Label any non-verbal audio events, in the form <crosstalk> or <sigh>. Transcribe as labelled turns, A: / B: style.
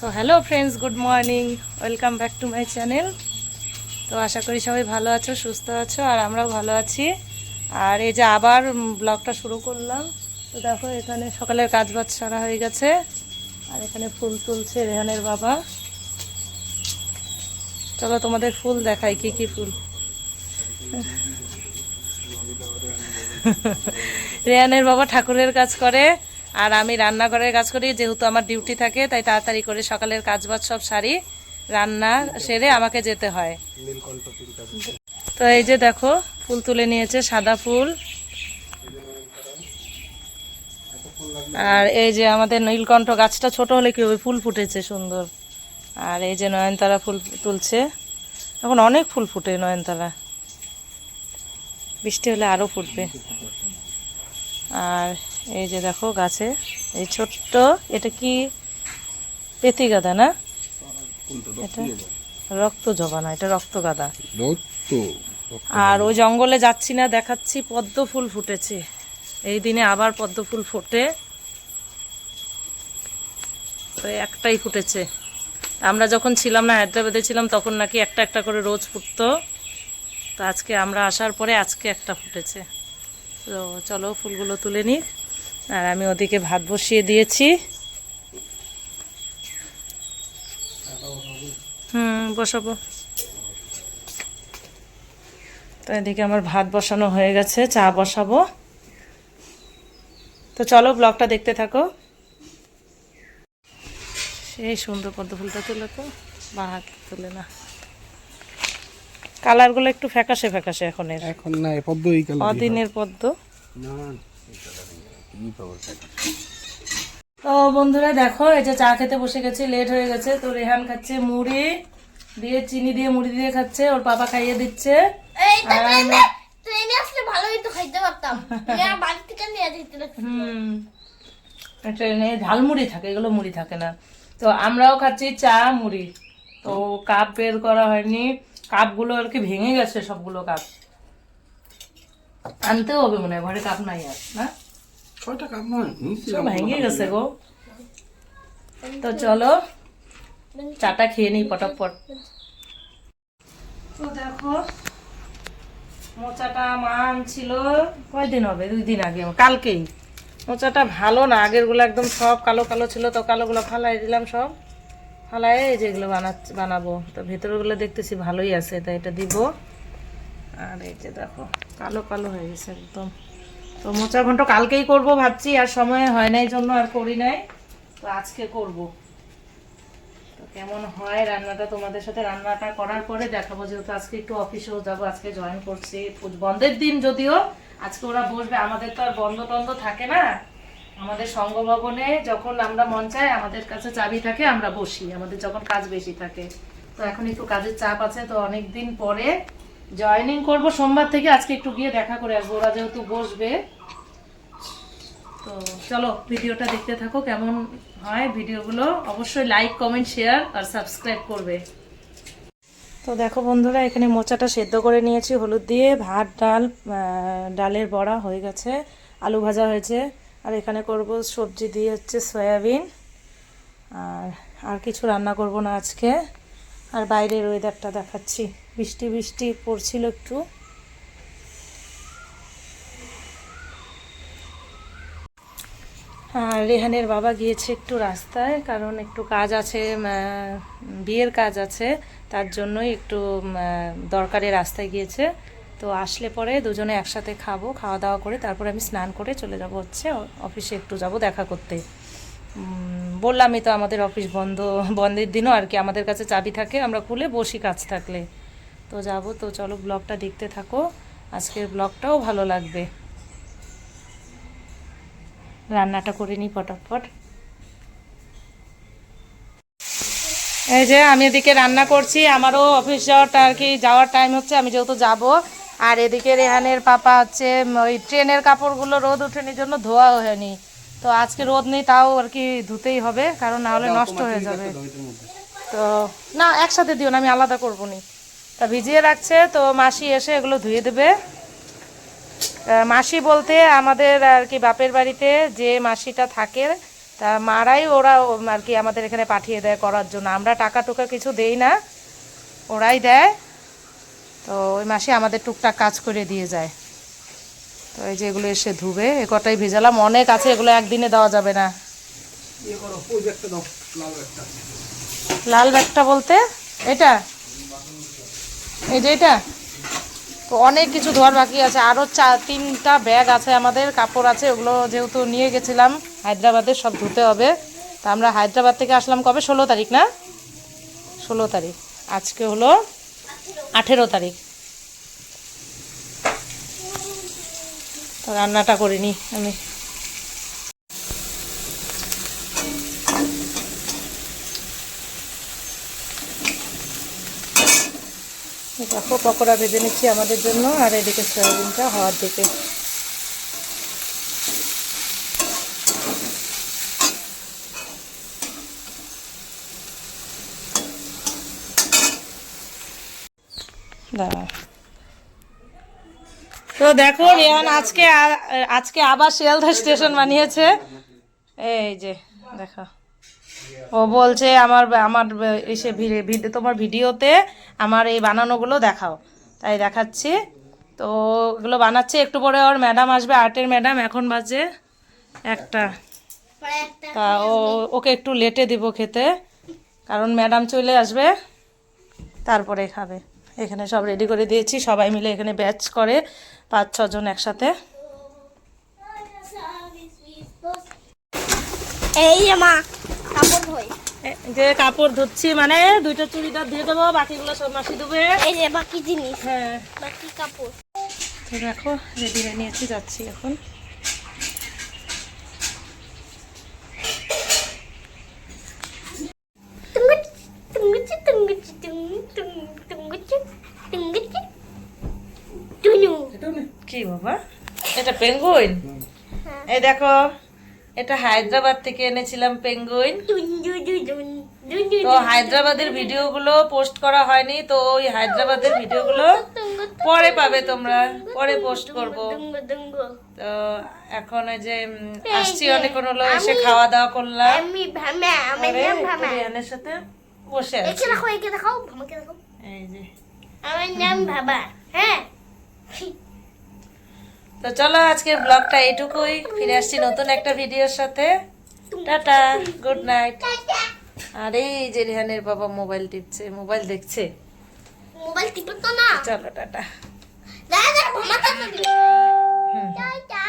A: তো hello friends good morning welcome back to my channel তো আশা করি সবাই ভালো আছো, সুস্থ আছো, আর আমরাও ভালো আছি। আর এই যে আবার ব্লগটা শুরু করলাম। তো দেখো, এখানে সকালের কাজ বাজ সারা হয়ে গেছে। আর এখানে ফুল তুলছে রেহানের বাবা। চলো তোমাদের ফুল দেখাই, কি কি ফুল। রেহানের বাবা ঠাকুরের কাজ করে। আর আমি রান্নাঘরের কাজ করি, যেহেতু আমার ডিউটি থাকে, তাই তাড়াতাড়ি করে সকালের কাজ বাজ সব সারি, রান্না সেরে আমাকে যেতে হয়। তো এই যে দেখো, ফুল তুলে নিয়েছে সাদা ফুল। আর এই যে আমাদের নীলকণ্ঠ গাছটা ছোট হলে কি হবে? ফুল ফুটেছে সুন্দর। আর এই যে নয়নতারা ফুল তুলছে। এখন অনেক ফুল ফুটে নয়নতারা। বৃষ্টি হলে আরও ফুটবে। আর এই যে দেখো গাছে এই ছোট্ট এটা কি পেতি গাদা না? এটা রক্ত জবা না এটা রক্ত গাদা। আর ওই জঙ্গলে যাচ্ছি না দেখাচ্ছি পদ্ম ফুল ফুটেছে। এই দিনে আবার পদ্ম ফুল ফোটে। তো একটাই ফুটেছে। আমরা যখন ছিলাম না হায়দ্রাবাদে ছিলাম তখন নাকি একটা একটা করে রোজ ফুটতো। তো আজকে আমরা আসার পরে আজকে একটা ফুটেছে। তো চলো ফুলগুলো তুলে নিই। আর আমি ওদিকে ভাত বসিয়ে দিয়েছি। হুম বসাবো। তো এদিকে আমার ভাত বসানো হয়ে গেছে চা বসাবো। তো চলো ব্লগটা দেখতে থাকো। সেই সুন্দর পদ্ম ফুলটা তুলে তো বা হাত তুলে না। কালারগুলো একটু ফ্যাকাশে ফ্যাকাশে এখন এর।
B: এখন না পদ্ম এই কালার
A: অদিনের পদ্ম।
B: না কি
A: তো বন্ধুরা দেখো এই যে চা খেতে বসে গেছে লেট হয়ে গেছে। তো রেহান খাচ্ছে মুড়ি দিয়ে চিনি দিয়ে মুড়ি দিয়ে খাচ্ছে ওর বাবা খাইয়ে দিচ্ছে। <laughs>
C: ট্রেনে
A: ঝালমুড়ি থাকে এগুলো মুড়ি থাকে না। তো আমরাও খাচ্ছি চা মুড়ি। তো কাপ বের করা হয়নি। কাপগুলো আর কি ভেঙে গেছে সবগুলো কাপ। আনতেও হবে মনে হয় ঘরে কাপ নাই আর না?
B: ছয়টা কাপ নয়
A: সব ভেঙে গেছে গো। তো চলো চাটা খেয়ে নিই পটাপট। তো দেখো মোচাটা মা আনছিল। কয়দিন হবে? দুই দিন আগে। কালকেই। মোচাটা ভালো না আগেরগুলো একদম সব কালো কালো ছিল তো কালোগুলো ফালাই দিলাম সব। ফালাই যেগুলো বানাচ্ছি বানাবো। তো ভেতরগুলো দেখতেছি ভালোই আছে তাই এটা দিব। আর এই যে দেখো কালো কালো হয়ে গেছে একদম। তো মোচা ঘন্ট কালকেই করব ভাবছি, আর সময় হয় নাই জন্য আর করি নাই। তো আজকে করব। তো কেমন হয় রান্নাটা তোমাদের সাথে রান্নাটা করার পরে দেখাবো, যেহেতু আজকে একটু অফিসেও যাব, আজকে জয়েন করছি। বন্ধের দিন যদিও, আজকে ওরা বসবে, আমাদের তো আর বন্ধ টন্ধ থাকে না। আমাদের সংঘ ভবনে যখন আমরা মন চাই আমাদের কাছে চাবি থাকে, আমরা বসি। আমাদের যখন কাজ বেশি থাকে। তো এখন একটু কাজের চাপ আছে, তো অনেক দিন পরে জয়েনিং করব, সোমবার থেকে আজকে একটু গিয়ে দেখা করে আসব। ওরা যেহেতু বসবে। তো চলো, ভিডিওটা দেখতে থাকো, কেমন হয় ভিডিওগুলো। অবশ্যই লাইক কমেন্ট শেয়ার আর সাবস্ক্রাইব করবে। তো দেখো বন্ধুরা, এখানে মোচাটা সেদ্ধ করে নিয়েছি, হলুদ দিয়ে, ভাত, ডাল ডালের বড়া হয়ে গেছে, আলু ভাজা হয়েছে। আর এখানে করব সবজি দিয়ে হচ্ছে সয়াবিন। আর আর কিছু রান্না করব না আজকে। আর বাইরের ওয়েদারটা দেখাচ্ছি। বৃষ্টি বৃষ্টি পড়ছিল একটু। রেহানের বাবা গিয়েছে একটু রাস্তায়, কারণ একটু কাজ আছে বিয়ের কাজ আছে, তার জন্যই একটু দরকারে রাস্তায় গিয়েছে। তো আসলে পরে দুজনে একসাথে খাব, খাওয়া দাওয়া করে তারপরে আমি স্নান করে চলে যাব হচ্ছে অফিসে একটু যাব দেখা করতে। বললামই তো আমাদের অফিস বন্ধ, বন্ধের দিনও আর কি আমাদের কাছে চাবি থাকে, আমরা খুলে বসি কাজ থাকলে। তো যাব তো চলো ব্লগটা দেখতে থাকো। আজকের ব্লগটাও ভালো লাগবে। রান্নাটা করে নিই পটাপট। এই যে আমি এদিকে রান্না করছি আমারও অফিস যাওয়াটা আর কি যাওয়ার টাইম হচ্ছে আমি যেহেতু যাব। আর এদিকে রেহানের পাপা হচ্ছে ওই ট্রেনের কাপড়গুলো রোদ ওঠেনি জন্য ধোয়া হয়নি। তো আজকে রোদ নেই তাও আর কি ধুতেই হবে কারণ না হলে নষ্ট হয়ে যাবে। তো না একসাথে দিও না আমি আলাদা করব নি। তা ভিজিয়ে রাখছে তো মাসি এসে এগুলো ধুয়ে দেবে। মাসি বলতে আমাদের আর কি বাপের বাড়িতে যে মাসিটা থাকে তা মারাই ওরা আর কি আমাদের এখানে পাঠিয়ে দেয় করার জন্য। আমরা টাকা টুকা কিছু দেই না ওরাই দেয়। তো ওই মাসি আমাদের টুকটাক কাজ করে দিয়ে যায়। তো এই যে এগুলো এসে ধুবে এ কটাই ভেজালাম অনেক আছে এগুলো একদিনে দেওয়া যাবে না।
B: ইয়ে লাল ব্যাগটা
A: বলতে এটা? এই যে এটা? তো অনেক কিছু ধোয়ার বাকি আছে। আরও চা তিনটা ব্যাগ আছে আমাদের, কাপড় আছে, ওগুলো যেহেতু নিয়ে গেছিলাম, হায়দ্রাবাদে সব ধুতে হবে। তা আমরা হায়দ্রাবাদ থেকে আসলাম কবে? ষোলো তারিখ না? ষোলো তারিখ। আজকে হলো আঠেরো তারিখ। রান্নাটা করিনি আমি। দেখো, পকোড়া ভেজে নিচ্ছি আমাদের জন্য, আর এদিকে সয়াবিনটা হওয়ার দিকে। তো দেখো রেহান আজকে আজকে আবার শিয়ালদা স্টেশন বানিয়েছে। এই যে, দেখো। ও বলছে আমার আমার এসে ভিডিও তোমার ভিডিওতে আমার এই বানানোগুলো দেখাও। তাই দেখাচ্ছি। তো এগুলো বানাচ্ছে, একটু পরে ওর ম্যাডাম আসবে, আর্টের ম্যাডাম, এখন বাজে একটা। তা ও, ওকে একটু লেটে দিব খেতে, কারণ ম্যাডাম চলে আসবে, তারপরে খাবে। এখানে সব রেডি করে দিয়েছি, সবাই মিলে এখানে ব্যাচ করে, পাঁচ ছজন একসাথে।
C: এই মা, কাপড় ধোয়
A: যে কাপড় ধুচ্ছি মানে দুইটা চুড়িদার দিয়ে দেবো বাকিগুলো সব মাসি দেবে।
C: এই যে বাকি জিনিস।
A: হ্যাঁ।
C: বাকি কাপড়।
A: তো দেখো রেডি হয়ে নিয়েছি যাচ্ছি এখন। কি বাবা? এটা পেঙ্গুইন এই দেখো। এটা হায়দ্রাবাদ থেকে এনেছিলাম পেঙ্গুইন। তো হায়দ্রাবাদের ভিডিওগুলো পোস্ট করা হয়নি তো ওই হায়দ্রাবাদের ভিডিওগুলো পরে পাবে তোমরা পরে পোস্ট করব। তো এখন ওই যে আসছি অনেকক্ষণ হলো এসে খাওয়া দাওয়া করলাম। রেহানের সাথে বসে আছি। এই যে।
C: আমার নাম ভাবা হ্যাঁ?
A: তো চলো আজকের ব্লগটা এটুকুই ফিরে আসছি নতুন একটা ভিডিওর সাথে। টাটা গুড নাইট আর এই যে রেহানের বাবা মোবাইল টিপছে মোবাইল দেখছে।
C: মোবাইল টিপে তো না।
A: চলো টাটা।
C: টাটা।